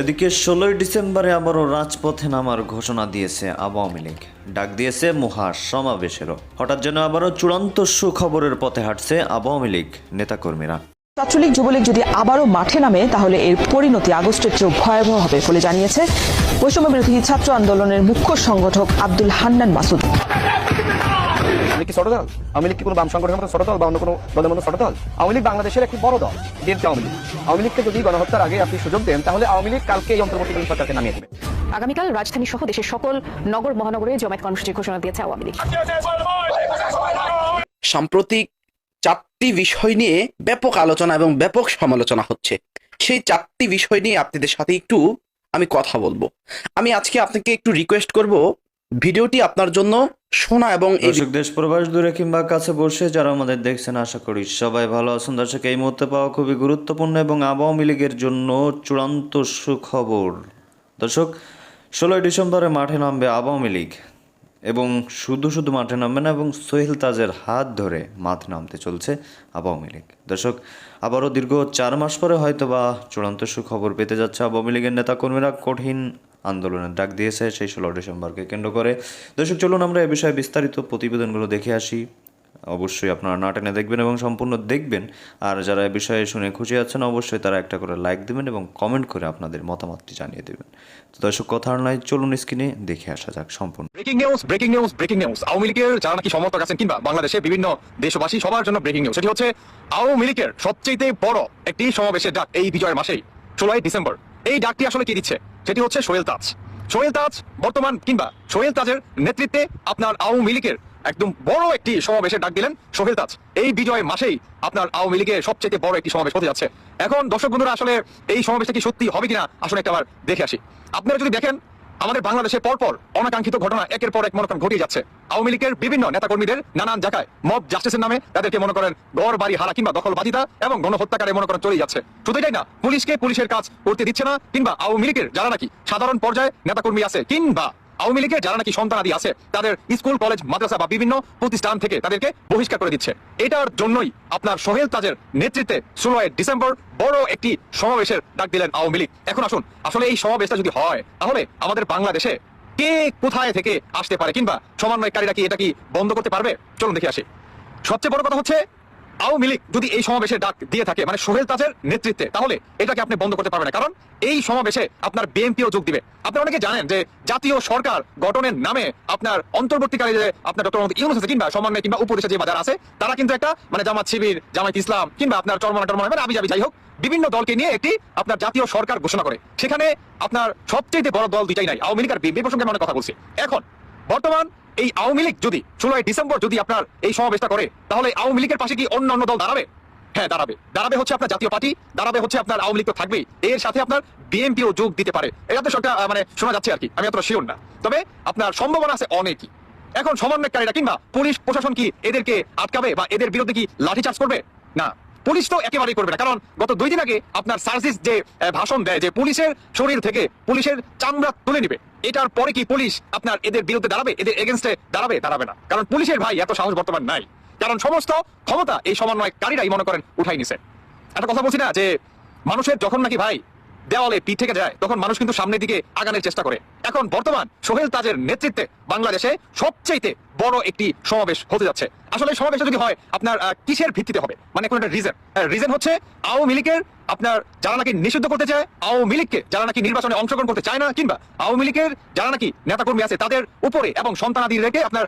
এদিকে ষোলোই ডিসেম্বরে আবারও রাজপথে নামার ঘোষণা দিয়েছে আওয়ামী লীগ। ডাক দিয়েছে মহা সমাবেশেরও হঠাৎ যেন আবারও চূড়ান্ত সুখবরের পথে হাঁটছে আওয়ামী লীগ নেতাকর্মীরা। ছাত্রলীগ, যুবলীগ যদি আবারও মাঠে নামে, তাহলে এর পরিণতি আগস্টের চেয়েও ভয়াবহ হবে বলে জানিয়েছে বৈষম্য বিরোধী ছাত্র আন্দোলনের মুখ্য সংগঠক আব্দুল হান্নান মাসুদ। লীগ কি ছোট দল? আওয়ামী লীগ কি কোনো বাম সংগঠনের মতো ছোট দল বা অন্য কোনো দলের মতো ছোট দল? আওয়ামী লীগ বাংলাদেশের একটি বড় দল বিএনপি আওয়ামী লীগ। আওয়ামী লীগকে যদি গণহত্যার আগে আপনি সুযোগ দেন তাহলে আওয়ামী লীগ কালকে এই অন্তর্বর্তীকালীন সরকারকে নামিয়ে দেবে। আগামীকাল রাজধানী সহ দেশের সকল নগর মহানগরে জমায়েত কর্মসূচির ঘোষণা দিয়েছে আওয়ামী লীগ। সাম্প্রতিক চারটি বিষয় নিয়ে ব্যাপক আলোচনা এবং ব্যাপক সমালোচনা হচ্ছে। সেই চারটি বিষয় নিয়ে আপনাদের সাথে একটু আমি কথা বলব। আমি আজকে আপনাকে একটু রিকোয়েস্ট করব ভিডিওটি আপনার জন্য শোনা এবং দর্শক, দেশ প্রবাস দূরে কিংবা কাছে বসে যারা আমাদের দেখছেন, আশা করি সবাই ভালো আছেন। দর্শক, এই মুহূর্তে পাওয়া খুবই গুরুত্বপূর্ণ এবং আওয়ামী লীগের জন্য চূড়ান্ত সুখবর। দর্শক, ষোলোই ডিসেম্বরে মাঠে নামবে আওয়ামী লীগ এবং শুধু শুধু মাঠে নামবে না, এবং সোহেল তাজের হাত ধরে মাঠে নামতে চলছে আওয়ামী লীগ। দর্শক, আবারও দীর্ঘ চার মাস পরে হয়তো বা চূড়ান্ত সুখবর পেতে যাচ্ছে আওয়ামী লীগের নেতাকর্মীরা কঠিন আন্দোলনের ডাক দিয়েছে, সেই ষোলো ডিসেম্বরকে কেন্দ্র করে। দর্শক, চলুন আমরা এ বিষয়ে বিস্তারিত প্রতিবেদনগুলো দেখে আসি। অবশ্যই আপনারা না টেনে দেখবেন এবং সম্পূর্ণ দেখবেন। আর যারা এ বিষয়ে শুনে খুশি আছেন, অবশ্যই তারা একটা করে লাইক দেবেন এবং কমেন্ট করে আপনাদের মতামতটি জানিয়ে দেবেন। তো দর্শক, কথা নয়, চলুন স্ক্রিনে দেখে আসা যাক সম্পূর্ণ। Breaking news breaking news breaking news Awami লীগের যারা নাকি সমর্থক আছেন কিংবা বাংলাদেশে বিভিন্ন দেশবাসী, সবার জন্য ব্রেকিং নিউজ সেটি হচ্ছে আওয়ামী লীগের সবচেয়ে বড় একটি সমাবেশের ডাক এই বিজয়ের মাসেই, ষোলোই ডিসেম্বর। এই ডাকটি আসলে কি দিচ্ছে? সেটি হচ্ছে সোহেল তাজ। সোহেল তাজ বর্তমান কিংবা সোহেল তাজের নেতৃত্বে আপনার আওয়ামী লীগের একদম বড় একটি সমাবেশে ডাক দিলেন সোহেল তাজ। এই বিজয় মাসেই আপনার আওয়ামী লীগের সবচেয়ে বড় একটি সমাবেশ হতে যাচ্ছে। এখন দর্শক বন্ধুরা, আসলে এই সমাবেশটা কি সত্যি হবে কিনা আসলে একটা আবার দেখে আসি। আপনারা যদি দেখেন আমাদের বাংলাদেশে পরপর অনাকাঙ্ক্ষিত ঘটনা একের পর এক মনে করেন ঘটিয়ে যাচ্ছে। আওয়ামী লীগের বিভিন্ন নেতাকর্মীদের নানান জায়গায় মব জাস্টিসের নামে তাদেরকে মনে করেন গড় বাড়ি হারা কিংবা দখল দখলবাদিতা এবং গণহত্যাকারে মনে করেন চলে যাচ্ছে। শুধু তাই না, পুলিশকে পুলিশের কাজ করতে দিচ্ছে না কিংবা আওয়ামী লীগের যারা নাকি সাধারণ পর্যায়ে নেতাকর্মী আছে কিংবা আওয়ামী লীগের যারা নাকি সন্তানাদি আছে, তাদের স্কুল, কলেজ, মাদ্রাসা বা বিভিন্ন প্রতিষ্ঠান থেকে তাদেরকে বহিষ্কার করে দিচ্ছে। এটার জন্যই আপনার সোহেল তাজের নেতৃত্বে ষোলোই ডিসেম্বর বড় একটি সমাবেশের ডাক দিলেন আওয়ামী লীগ। এখন আসুন, আসলে এই সমাবেশটা যদি হয়, তাহলে আমাদের বাংলাদেশে কে কোথায় থেকে আসতে পারে, কিংবা সমন্বয়কারীরা কি এটা কি বন্ধ করতে পারবে? চলুন দেখে আসি। সবচেয়ে বড় কথা হচ্ছে আওয়ামী লীগ যদি এই সমাবেশে ডাক দিয়ে থাকে মানে সোহেল তাজের নেতৃত্বে, তাহলে এটাকে আপনি বন্ধ করতে পারবেন না। কারণ এই সমাবেশে আপনার বিএনপিও যোগ দিবে। আপনারা অনেকে জানেন যে জাতীয় সরকার গঠনের নামে আপনার অন্তর্বর্তীকালে যে আপনার ডক্টর মোহাম্মদ ইউনুস আছে, কিংবা সমন্বয় কিংবা উপদেশে যে বাজার আছে, তারা কিন্তু একটা মানে জামাত শিবির জামাত ইসলাম, কিংবা আপনার চরমনা টরমনা মানে আবি যাবি যাই হোক, বিভিন্ন দলকে নিয়ে একটি আপনার জাতীয় সরকার ঘোষণা করে। সেখানে আপনার সবচেয়ে বড় দল দুইটাই নাই, আওয়ামী লীগ আর বিএনপি প্রসঙ্গে আমি অনেক কথা বলছি। এখন, বর্তমান এই আওয়ামী লীগ যদি ষোলোই ডিসেম্বর যদি আপনার এই সমাবেশটা করে, তাহলে আওয়ামী লীগের পাশে কি অন্য অন্য দল দাঁড়াবে? হ্যাঁ দাঁড়াবে। দাঁড়াবে হচ্ছে আপনার জাতীয় পার্টি, দাঁড়াবে হচ্ছে আপনার আওয়ামী লীগ তো থাকবেই। এর সাথে আপনার বিএনপিও যোগ দিতে পারে। এটা তো সরকার মানে শোনা যাচ্ছে আর কি। আমি এতটা শিওর না। তবে আপনার সম্ভাবনা আছে অনেকই। এখন সমন্বয়কারীরা কিংবা পুলিশ প্রশাসন কি এদেরকে আটকাবে বা এদের বিরুদ্ধে কি লাঠিচার্জ করবে? না। পুলিশ তো একেবারেই করবে না। কারণ গত দুই দিন আগে আপনার সার্জিস যে ভাষণ দেয় যে পুলিশের শরীর থেকে পুলিশের চামড়া তুলে নিবে। এটার পরে কি পুলিশ আপনার এদের বিরুদ্ধে দাঁড়াবে? এদের এগেনস্টে দাঁড়াবে? দাঁড়াবে না। কারণ পুলিশের ভাই এত সাহস বর্তমান নাই। কারণ সমস্ত ক্ষমতা এই সমন্বয়কারীরাই মনে করেন উঠাই নিছে। একটা কথা বলছি না, যে মানুষের যখন নাকি ভাই দেওয়ালে পিঠ থেকে যায়, তখন মানুষ কিন্তু সামনের দিকে আগানোর চেষ্টা করে। এখন বর্তমান সোহেল তাজের নেতৃত্বে বাংলাদেশে সবচেয়ে বড় একটি সমাবেশ হতে যাচ্ছে। আসলে সমাবেশটা যদি হয়, আপনার কিসের ভিত্তিতে হবে? মানে কোন একটা রিজন রিজন হচ্ছে আওয়ামী লীগের আপনার যারা নাকি নিষিদ্ধ করতে চায় আওয়ামী লীগকে যারা নাকি নির্বাচনে অংশগ্রহণ করতে চায় না কিংবা আওয়ামী লীগের যারা নাকি নেতাকর্মী আছে তাদের উপরে এবং সন্তানাদি রেখে আপনার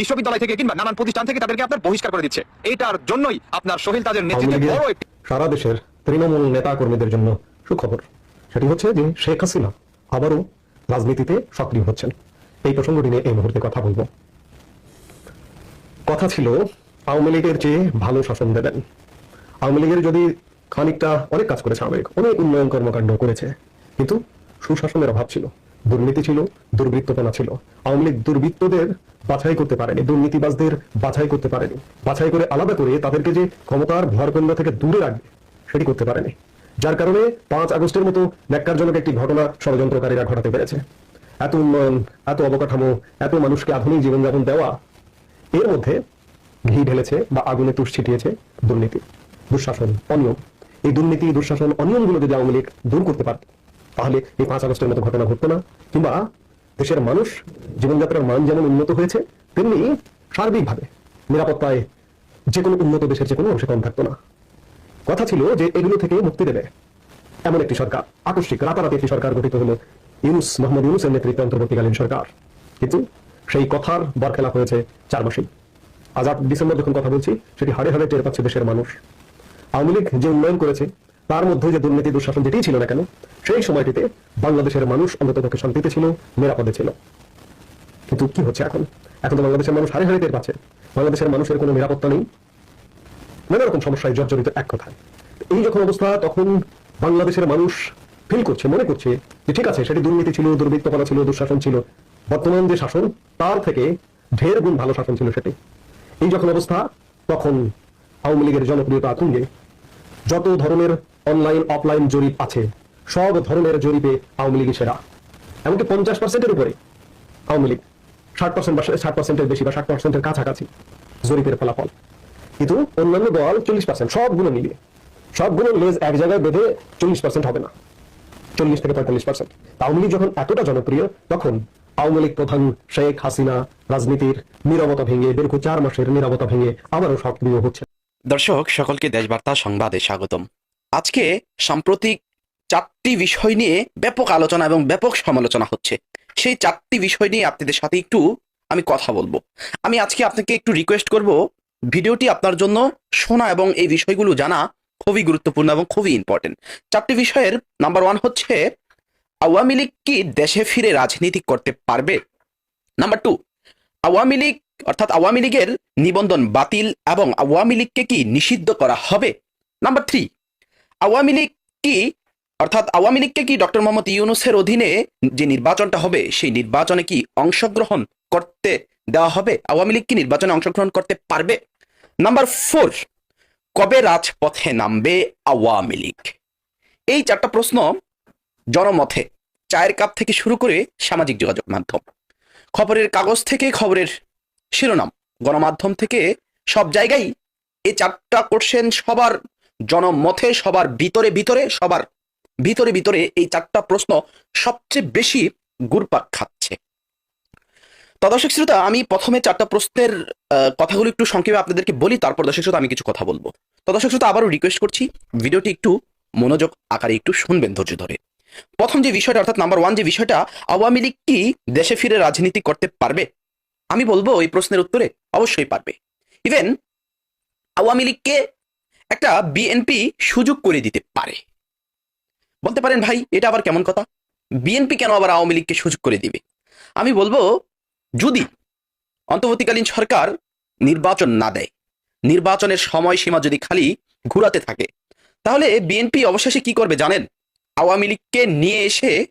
বিশ্ববিদ্যালয় থেকে কিংবা নানান প্রতিষ্ঠান থেকে তাদেরকে আপনার বহিষ্কার করে দিচ্ছে। এটার জন্যই আপনার সোহেল আওয়ামী নেতৃত্বে বড় সারা দেশের তৃণমূল নেতা কর্মীদের জন্য সুখবর। সেটি হচ্ছে যে শেখ হাসিনা আবারও রাজনীতিতে সক্রিয় হচ্ছেন। এই প্রসঙ্গটি নিয়ে এই মুহূর্তে কথা বলব। কথা ছিল আওয়ামী লীগের চেয়ে ভালো শাসন দেবেন। আওয়ামী লীগের যদি খানিকটা অনেক কাজ করেছে লীগ অনেক উন্নয়ন কর্মকাণ্ড করেছে। কিন্তু সুশাসনের অভাব ছিল, দুর্নীতি ছিল, দুর্বৃত্তপনা ছিল। আওয়ামী লীগ দুর্বৃত্তদের বাছাই করতে পারেনি, দুর্নীতিবাজদের বাছাই করতে পারেনি। বাছাই করে আলাদা করে তাদেরকে যে ক্ষমতার ভরকেন্দ্র থেকে দূরে রাখবে, সেটি করতে পারেনি। যার কারণে পাঁচ আগস্টের মতো ন্যাক্কারজনক একটি ঘটনা ষড়যন্ত্রকারীরা ঘটাতে পেরেছে। এত উন্নয়ন, এত অবকাঠামো, এত মানুষকে আধুনিক জীবনযাপন দেওয়া, এর মধ্যে ঘি ঢেলেছে বা আগুনে তুষ ছিটিয়েছে দুর্নীতি, দুঃশাসন, অনিয়ম। এই দুর্নীতি, দুঃশাসন অনিয়মগুলো যদি আওয়ামী লীগ দূর করতে পারত, তাহলে এই পাঁচ আগস্টের মতো ঘটনা ঘটতো না। কিংবা দেশের মানুষ জীবনযাত্রার মান যেমন উন্নত হয়েছে, তেমনি সার্বিকভাবে নিরাপত্তায় যে কোনো উন্নত দেশের যে কোনো অংশে কম থাকতো না। কথা ছিল যে এগুলো থেকে মুক্তি দেবে এমন একটি সরকার, আকস্মিক, রাতারাতি একটি সরকার গঠিত হলো ইউনুস, মোহাম্মদ ইউনুসের নেতৃত্বে অন্তর্বর্তীকালীন সরকার। কিন্তু সেই কথার বরখেলাপ হয়েছে চার মাসেই আজ আট ডিসেম্বর যখন কথা বলছি, সেটি হাড়ে হাড়ে টের পাচ্ছে দেশের মানুষ। আওয়ামী লীগ যে উন্নয়ন করেছে, তার মধ্যে যে দুর্নীতি, দুঃশাসন যেটি ছিল না কেন, সেই সময়টিতে বাংলাদেশের মানুষ অন্তত পক্ষে শান্তিতে ছিল, নিরাপদে ছিল। কিন্তু কি হচ্ছে এখন? এখন তো বাংলাদেশের মানুষ হারে হারে পাচ্ছে বাংলাদেশের মানুষের কোনো নিরাপত্তা নেই। নানা রকম সমস্যায় জর্জরিত এক কথায়। এই যখন অবস্থা, তখন বাংলাদেশের মানুষ ফিল করছে, মনে করছে যে ঠিক আছে, সেটি দুর্নীতি ছিল দুর্বৃত্তপনা ছিল, দুঃশাসন ছিল। বর্তমান যে শাসন, তার থেকে ঢের গুণ ভালো শাসন ছিল সেটি। এই যখন অবস্থা, তখন আওয়ামী লীগের জনপ্রিয়তা তুঙ্গে। যত ধরনের অনলাইন অফলাইন জরিপ আছে, সব ধরনের জরিপে আওয়ামী লীগই সেরা। এমনকি পঞ্চাশ পার্সেন্টের উপরে আওয়ামী লীগ। ষাট পার্সেন্ট বা ষাট পার্সেন্টের বেশি বা ষাট পার্সেন্টের কাছাকাছি জরিপের ফলাফল। কিন্তু অন্যান্য দল চল্লিশ পার্সেন্ট সবগুলো মিলিয়ে। সবগুলো লেজ এক জায়গায় বেঁধে চল্লিশ পার্সেন্ট হবে না। চল্লিশ থেকে পঁয়তাল্লিশ পার্সেন্ট আওয়ামী লীগ যখন এতটা জনপ্রিয়, তখন আওয়ামী লীগ প্রধান শেখ হাসিনা রাজনীতির নিরবতা ভেঙে, দীর্ঘ চার মাসের নিরবতা ভেঙে আবারও সক্রিয় হচ্ছে। দর্শক, সকলকে দেশবার্তা সংবাদে স্বাগতম। আজকে সাম্প্রতিক চারটি বিষয় নিয়ে ব্যাপক আলোচনা এবং ব্যাপক সমালোচনা হচ্ছে। সেই চারটি বিষয় নিয়ে আপনাদের সাথে একটু আমি কথা বলব। আমি আজকে আপনাকে একটু রিকোয়েস্ট করব, ভিডিওটি আপনার জন্য শোনা এবং এই বিষয়গুলো জানা খুবই গুরুত্বপূর্ণ এবং খুবই ইম্পর্টেন্ট চারটি বিষয়ের নাম্বার ওয়ান হচ্ছে, আওয়ামী লীগ কি দেশে ফিরে রাজনীতি করতে পারবে? নাম্বার টু আওয়ামী লীগ অর্থাৎ আওয়ামী লীগের নিবন্ধন বাতিল এবং আওয়ামী লীগকে কি নিষিদ্ধ করা হবে? নাম্বার থ্রি আওয়ামী লীগ কি, অর্থাৎ আওয়ামী লীগকে কি ডক্টর মোহাম্মদ ইউনুসের অধীনে যে নির্বাচনটা হবে, সেই নির্বাচনে কি অংশগ্রহণ করতে দেওয়া হবে? আওয়ামী লীগ কি নির্বাচনে অংশগ্রহণ করতে পারবে? নাম্বার ফোর কবে রাজপথে নামবে আওয়ামী লীগ? এই চারটা প্রশ্ন জনমতে, চায়ের কাপ থেকে শুরু করে সামাজিক যোগাযোগ মাধ্যম, খবরের কাগজ থেকে খবরের শিরোনাম। গণমাধ্যম থেকে সব জায়গায় এই চারটা কোশ্চেন সবার জনমতে, সবার ভিতরে ভিতরে, সবার ভিতরে ভিতরে এই চারটা প্রশ্ন সবচেয়ে বেশি গুরপাক খাচ্ছে। তো দর্শক শ্রোতা, আমি প্রথমে চারটা প্রশ্নের কথাগুলো একটু সংক্ষেপে আপনাদেরকে বলি, তারপর দর্শক শ্রোতা আমি কিছু কথা বলব। তো দর্শক শ্রোতা, আবারও রিকোয়েস্ট করছি, ভিডিওটি একটু মনোযোগ আকারে একটু শুনবেন ধৈর্য ধরে। প্রথম যে বিষয়টা, অর্থাৎ নাম্বার ওয়ান যে বিষয়টা, আওয়ামী লীগ কি দেশে ফিরে রাজনীতি করতে পারবে? আমি বলব এই প্রশ্নের উত্তরে অবশ্যই পারবে। ইভেন আওয়ামী লীগকে একটা বিএনপি সুযোগ করে দিতে পারে। বলতে পারেন ভাই, এটা আবার কেমন কথা? বিএনপি কেন আবার আওয়ামী লীগকে সুযোগ করে দিবে? আমি বলব, যদি অন্তর্বর্তীকালীন সরকার নির্বাচন না দেয়, নির্বাচনের সময়সীমা যদি খালি ঘুরাতে থাকে, তাহলে বিএনপি অবশেষে কি করবে জানেন? আওয়ামী লীগকে নিয়ে এসে,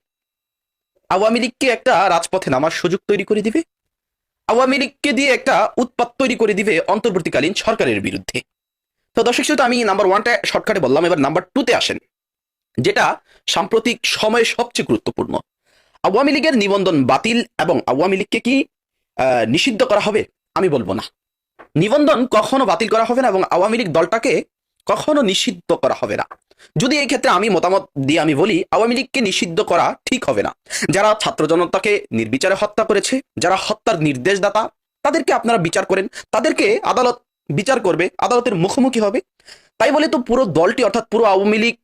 আওয়ামী লীগকে একটা রাজপথে নামার সুযোগ তৈরি করে দিবে। আওয়ামী লীগকে দিয়ে একটা উৎপাত তৈরি করে দিবে অন্তর্বর্তীকালীন সরকারের বিরুদ্ধে। তো দর্শক শ্রোতা, আমি নাম্বার ওয়ানটা শর্টকাটে বললাম, এবার নাম্বার টুতে আসেন, যেটা সাম্প্রতিক সময়ে সবচেয়ে গুরুত্বপূর্ণ। আওয়ামী লীগের নিবন্ধন বাতিল এবং আওয়ামী লীগকে কি নিষিদ্ধ করা হবে? আমি বলব না। নিবন্ধন কখনো বাতিল করা হবে না এবং আওয়ামী লীগ দলটাকে কখনো নিষিদ্ধ করা হবে না। যদি এই ক্ষেত্রে আমি মতামত দিয়ে আমি বলি, আওয়ামী লীগকে নিষিদ্ধ করা ঠিক হবে না। যারা ছাত্র জনতাকে নির্বিচারে হত্যা করেছে, যারা হত্যার নির্দেশদাতা, তাদেরকে আপনারা বিচার করেন। তাদেরকে আদালত বিচার করবে, আদালতের মুখোমুখি হবে। তাই বলে তো পুরো দলটি, অর্থাৎ পুরো আওয়ামী লীগ,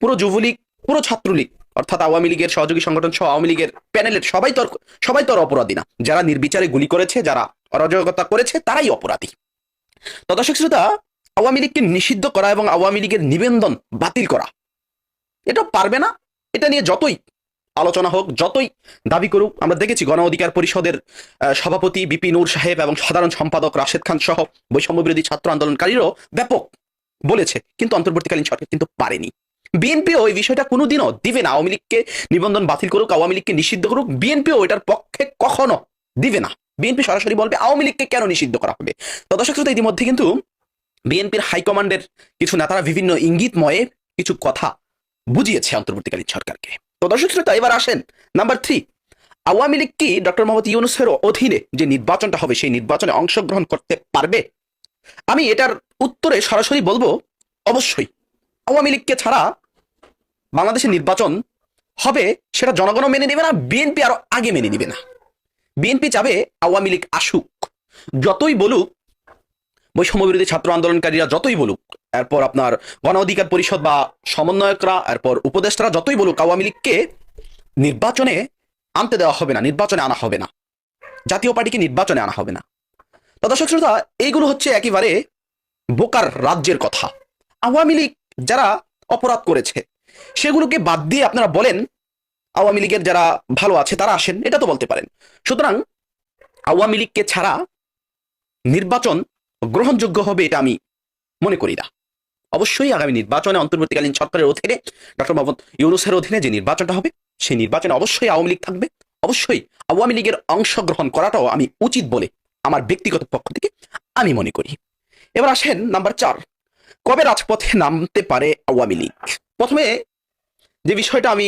পুরো যুবলীগ, পুরো ছাত্রলীগ, অর্থাৎ আওয়ামী লীগের সহযোগী সংগঠন সহ আওয়ামী লীগের প্যানেলের সবাই তর সবাই তো আর অপরাধী না। যারা নির্বিচারে গুলি করেছে, যারা অরাজকতা করেছে, তারাই অপরাধী। তো দর্শক শ্রোতা আওয়ামী লীগকে নিষিদ্ধ করা এবং আওয়ামী লীগের নিবন্ধন বাতিল করা। এটা পারবে না? এটা নিয়ে যতই আলোচনা হোক, যতই দাবি করুক, আমরা দেখেছি গণ অধিকার পরিষদের সভাপতি বিপি নূর সাহেব এবং সাধারণ সম্পাদক রাশেদ খান সহ বৈষম্য বিরোধী ছাত্র আন্দোলনকারীরাও ব্যাপক বলেছে, কিন্তু অন্তর্বর্তীকালীন সরকার কিন্তু পারেনি। বিএনপিও ওই বিষয়টা কোনোদিনও দিবে না। আওয়ামী লীগকে নিবন্ধন বাতিল করুক, আওয়ামী লীগকে নিষিদ্ধ করুক, বিএনপিও এটার পক্ষে কখনো দিবে না। বিএনপি সরাসরি বলবে, আওয়ামী লীগকে কেন নিষিদ্ধ করা হবে? তো ইতিমধ্যে কিন্তু বিএনপির হাইকমান্ডের কিছু নেতারা বিভিন্ন ইঙ্গিতময়ে কিছু কথা বুঝিয়েছে অন্তর্বর্তীকালীন সরকারকে। তো দর্শক শ্রোতা, এবার আসেন নাম্বার থ্রি আওয়ামী লীগ কি ডক্টর মোহাম্মদ ইউনুসের অধীনে যে নির্বাচনটা হবে, সেই নির্বাচনে অংশগ্রহণ করতে পারবে? আমি এটার উত্তরে সরাসরি বলব, অবশ্যই আওয়ামী লীগকে ছাড়া বাংলাদেশের নির্বাচন হবে সেটা জনগণও মেনে নেবে না, বিএনপি আরও আগে মেনে নেবে না। বিএনপি চাবে আওয়ামী লীগ আসুক। যতই বলুক বৈষম্য বিরোধী ছাত্র আন্দোলনকারীরা যতই বলুক, এরপর আপনার গণ অধিকার পরিষদ বা সমন্বয়করা, এরপর উপদেষ্টারা যতই বলুক, আওয়ামী লীগকে নির্বাচনে আনতে দেওয়া হবে না, নির্বাচনে আনা হবে না। জাতীয় পার্টিকে নির্বাচনে আনা হবে না। তো দর্শক শ্রোতা, এইগুলো হচ্ছে একেবারে বোকার রাজ্যের কথা। আওয়ামী লীগ যারা অপরাধ করেছে, সেগুলোকে বাদ দিয়ে আপনারা বলেন, আওয়ামী লীগের যারা ভালো আছে, তারা আসেন, এটা তো বলতে পারেন। সুতরাং আওয়ামী লীগকে ছাড়া নির্বাচন গ্রহণযোগ্য হবে এটা আমি মনে করি না। অবশ্যই আগামী নির্বাচনে অন্তর্বর্তীকালীন সরকারের অধীনে ডক্টর মোহাম্মদ ইউনুসের অধীনে যে নির্বাচনটা হবে, সেই নির্বাচনে অবশ্যই আওয়ামী লীগ থাকবে। অবশ্যই আওয়ামী লীগের অংশগ্রহণ করাটাও আমি উচিত বলে আমার ব্যক্তিগত পক্ষ থেকে আমি মনে করি। এবার আসেন নাম্বার চার, কবে রাজপথে নামতে পারে আওয়ামী লীগ? প্রথমে যে বিষয়টা আমি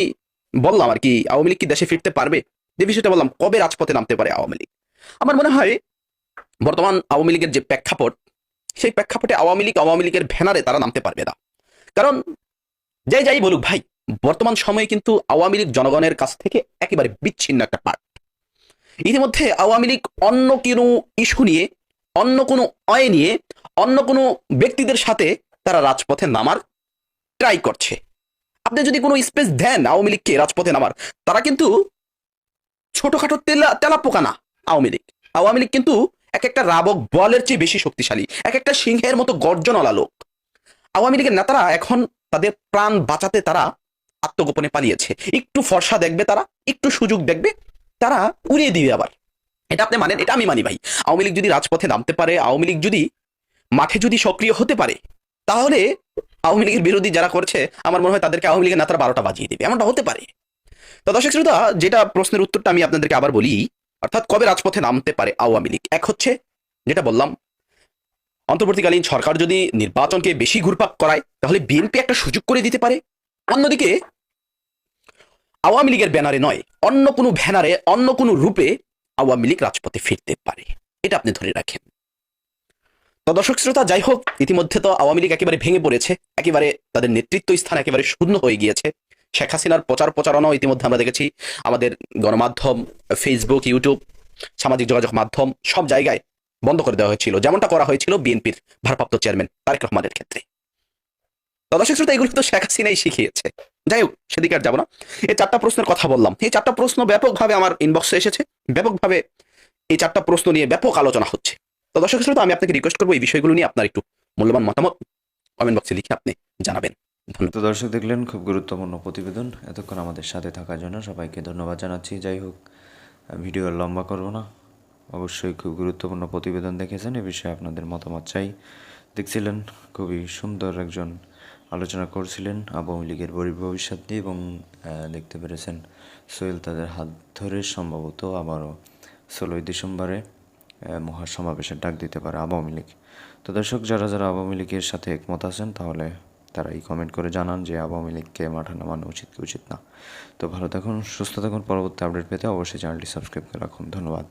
বললাম আর কি, আওয়ামী লীগ কি দেশে ফিরতে পারবে? যে বিষয়টা বললাম, কবে রাজপথে নামতে পারে আওয়ামী লীগ? আমার মনে হয় বর্তমান আওয়ামী লীগের যে প্রেক্ষাপট, সেই প্রেক্ষাপটে আওয়ামী লীগ আওয়ামী লীগের ভ্যানারে তারা নামতে পারবে না। কারণ যাই যাই বলুক ভাই, বর্তমান সময়ে কিন্তু আওয়ামী লীগ জনগণের কাছ থেকে একেবারে বিচ্ছিন্ন একটা পার্ট ইতিমধ্যে আওয়ামী লীগ অন্য কোনো ইস্যু নিয়ে, অন্য কোনো অয় নিয়ে, অন্য কোনো ব্যক্তিদের সাথে তারা রাজপথে নামার ট্রাই করছে। আপনি যদি কোনো স্পেস দেন আওয়ামী লীগকে রাজপথে নামার, তারা কিন্তু ছোটখাটো তেলা তেলা পোকা না আওয়ামী লীগ। আওয়ামী লীগ কিন্তু এক একটা রাবক বলের চেয়ে বেশি শক্তিশালী এক একটা সিংহের মতো গর্জনওয়ালা লোক। আওয়ামী লীগের নেতারা এখন তাদের প্রাণ বাঁচাতে তারা আত্মগোপনে পালিয়েছে। একটু ফর্সা দেখবে তারা, একটু সুযোগ দেখবে, তারা উড়িয়ে দিবে আবার। এটা আপনি মানেন, এটা আমি মানি ভাই। আওয়ামী লীগ যদি রাজপথে নামতে পারে, আওয়ামী লীগ যদি মাঠে যদি সক্রিয় হতে পারে, তাহলে আওয়ামী লীগের বিরোধী যারা করছে, আমার মনে হয় তাদেরকে আওয়ামী লীগের নেতারা বারোটা বাজিয়ে দেবে। এমনটা হতে পারে। তো দর্শক শ্রোতা, যেটা প্রশ্নের উত্তরটা আমি আপনাদেরকে আবার বলি অর্থাৎ কবে রাজপথে নামতে পারে আওয়ামী লীগ? এক হচ্ছে যেটা বললাম, অন্তর্বর্তীকালীন সরকার যদি নির্বাচনকে বেশি ঘুরপাক করায়, তাহলে বিএনপি একটা সুযোগ করে দিতে পারে। অন্যদিকে, আওয়ামী লীগের ব্যানারে নয়, অন্য কোনো ব্যানারে, অন্য কোনো রূপে আওয়ামী লীগ রাজপথে ফিরতে পারে। এটা আপনি ধরে রাখেন। তো দর্শক শ্রোতা, যাই হোক, ইতিমধ্যে তো আওয়ামী লীগ একেবারে ভেঙে পড়েছে, একেবারে তাদের নেতৃত্ব স্থান একেবারে শূন্য হয়ে গিয়েছে। শেখ হাসিনার প্রচার প্রচারণাও ইতিমধ্যে আমরা দেখেছি। আমাদের গণমাধ্যম ফেসবুক ইউটিউব সামাজিক যোগাযোগ মাধ্যম সব জায়গায় বন্ধ করে দেওয়া হয়েছিল। যেমনটা করা হয়েছিল বিএনপির ভারপ্রাপ্ত চেয়ারম্যান তারেক রহমানের ক্ষেত্রে। দর্শক শ্রোতা, এগুলো তো শেখ হাসিনাই শিখিয়েছে। যাই হোক, সেদিকে আর যাব না। এই চারটা প্রশ্নের কথা বললাম। এই চারটা প্রশ্ন ব্যাপকভাবে আমার ইনবক্সে এসেছে। ব্যাপকভাবে এই চারটা প্রশ্ন নিয়ে ব্যাপক আলোচনা হচ্ছে। তো শ্রোতা, আমি আপনাকে রিকোয়েস্ট করব এই বিষয়গুলো নিয়ে। আপনার একটু মূল্যবান মতামত কমেন্ট বক্সে লিখে আপনি জানাবেন। তো দর্শক দেখলেন, খুব গুরুত্বপূর্ণ প্রতিবেদন। এতক্ষণ আমাদের সাথে থাকার জন্য সবাইকে ধন্যবাদ জানাচ্ছি। যাই হোক, ভিডিও লম্বা করব না। অবশ্যই খুব গুরুত্বপূর্ণ প্রতিবেদন দেখেছেন। এ বিষয়ে আপনাদের মতামত চাই। দেখছিলেন, খুবই সুন্দর একজন আলোচনা করছিলেন আওয়ামী লীগের ভবিষ্যৎ নিয়ে এবং দেখতে পেরেছেন সোহেল তাদের হাত ধরে সম্ভবত আবারও ষোলোই ডিসেম্বরে মহাসমাবেশের ডাক দিতে পারে আওয়ামী লীগ। তো দর্শক, যারা যারা আওয়ামী লীগের সাথে একমত আছেন তাহলে তারা এই কমেন্ট করে জানান যে আওয়ামী লীগকে মাঠে নামানো উচিত কি উচিত না। তো ভালো থাকুন, সুস্থ থাকুন, পরবর্তী আপডেট পেতে অবশ্যই চ্যানেলটি সাবস্ক্রাইব করে রাখুন। ধন্যবাদ।